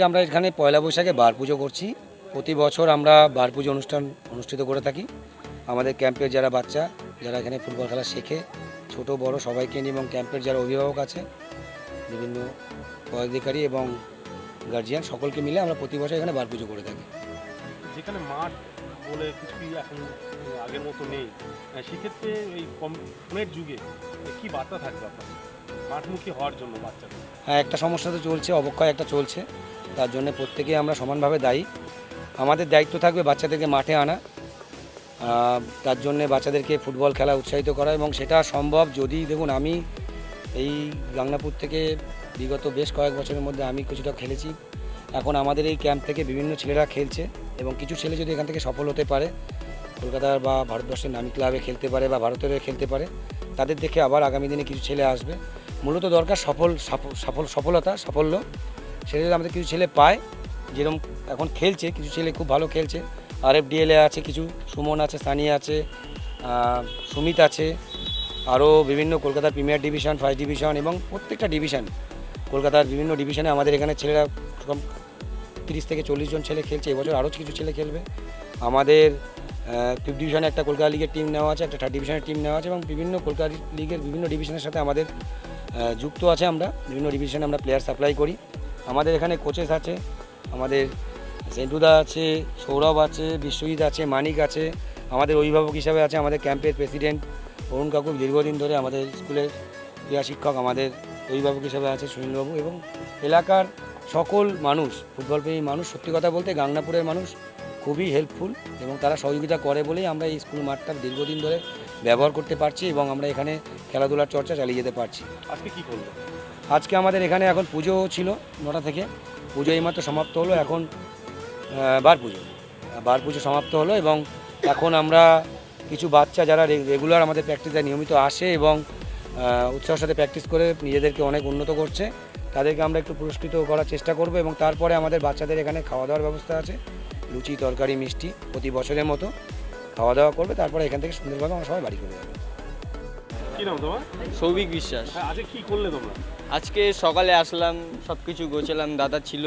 আজকে আমরা এখানে পয়লা বৈশাখে বার পুজো করছি। প্রতি বছর আমরা বার পুজো অনুষ্ঠান অনুষ্ঠিত করে থাকি। আমাদের ক্যাম্পের যারা বাচ্চা যারা এখানে ফুটবল খেলা শেখে ছোট বড় সবাইকে নিয়ে এবং ক্যাম্পের যারা অভিভাবক আছে বিভিন্ন পদাধিকারী এবং গার্জিয়ান সকলকে মিলে আমরা প্রতি বছর এখানে বার পুজো করে থাকি। যেখানে মাঠ বলে কিছুই এখন আগের মতো নেই। সেক্ষেত্রে এই কম ফোনের যুগে কি বার্তা থাকবে আপনার? মাঠমুখী হওয়ার জন্য বাচ্চাদের। হ্যাঁ একটা সমস্যা তো চলছে অবক্ষয় একটা চলছে। তার জন্য প্রত্যেকেই আমরা সমানভাবে দায়ী। আমাদের দায়িত্ব থাকবে বাচ্চাদেরকে মাঠে আনা তার জন্যে বাচ্চাদেরকে ফুটবল খেলা উৎসাহিত করা এবং সেটা সম্ভব যদি, দেখুন, আমি এই গাংনাপুর থেকে বিগত বেশ কয়েক বছরের মধ্যে আমি কিছুটা খেলেছি। এখন আমাদের এই ক্যাম্প থেকে বিভিন্ন ছেলেরা খেলছে এবং কিছু ছেলে যদি এখান থেকে সফল হতে পারে, কলকাতার বা ভারতবর্ষের নামি ক্লাবে খেলতে পারে বা ভারতের খেলতে পারে, তাদের দেখে আবার আগামী দিনে কিছু ছেলে আসবে। মূলত দরকার সফল, সফল- সফল, সফলতা, সাফল্য। সেটা যদি আমাদের কিছু ছেলে পায় যেরকম এখন খেলছে, কিছু ছেলে খুব ভালো খেলছে আর এফ ডিএলএ আছে, কিছু সুমন আছে, সানি আছে সুমিত আছে, আরও বিভিন্ন কলকাতার প্রিমিয়ার ডিভিশন ফার্স্ট ডিভিশন এবং প্রত্যেকটা ডিভিশন কলকাতার বিভিন্ন ডিভিশনে আমাদের এখানে ছেলেরা তিরিশ থেকে চল্লিশ জন ছেলে খেলছে, এবছর আরও কিছু ছেলে খেলবে। আমাদের ফিফথ ডিভিশনে একটা কলকাতা লিগের টিম নেওয়া আছে, একটা থার্ড ডিভিশনের টিম নেওয়া আছে এবং বিভিন্ন কলকাতা লিগের বিভিন্ন ডিভিশনের সাথে আমাদের যুক্ত আছে আমরা, বিভিন্ন ডিভিশনে আমরা প্লেয়ার সাপ্লাই করি। আমাদের এখানে কোচেস আছে, আমাদের সেন্টুদা আছে, সৌরভ আছে, বিশ্বজিৎ আছে, মানিক আছে, আমাদের অভিভাবক হিসাবে আছে আমাদের ক্যাম্পের প্রেসিডেন্ট অরুণ কাকু। দীর্ঘদিন ধরে আমাদের স্কুলের ক্রিয়া শিক্ষক আমাদের অভিভাবক হিসাবে আছে সুনীলবাবু এবং এলাকার সকল মানুষ, ফুটবল প্রেমী মানুষ, সত্যি কথা বলতে গাংনাপুরের মানুষ খুবই হেল্পফুল এবং তারা সহযোগিতা করে বলেই আমরা এই স্কুল মাঠটা দীর্ঘদিন ধরে ব্যবহার করতে পারছি এবং আমরা এখানে খেলাধুলার চর্চা চালিয়ে যেতে পারছি। আজকে কি করল? আজকে আমাদের এখানে এখন পুজো ছিল নটা থেকে। পুজো এইমাত্র সমাপ্ত হলো এখন বার পুজো। বার পুজো সমাপ্ত হলো এবং এখন আমরা কিছু বাচ্চা যারা রেগুলার আমাদের প্র্যাকটিসে নিয়মিত আসে এবং উৎসাহের সাথে প্র্যাকটিস করে নিজেদেরকে অনেক উন্নত করছে। তাদেরকে আমরা একটু পুরস্কৃত করার চেষ্টা করব এবং তারপরে আমাদের বাচ্চাদের এখানে খাওয়া দাওয়ার ব্যবস্থা আছে। লুচি তরকারি মিষ্টি প্রতি বছরের মতো খাওয়া দাওয়া করবে তারপরে এখান থেকে সুন্দরভাবে আমরা সবাই বাড়ি করে যাব। কি নাম তোমার? সৌভিক বিশ্বাস। হ্যাঁ আজকে কি করলে তোমরা? আজকে সকালে আসলাম সব কিছু গোছালাম দাদা ছিল।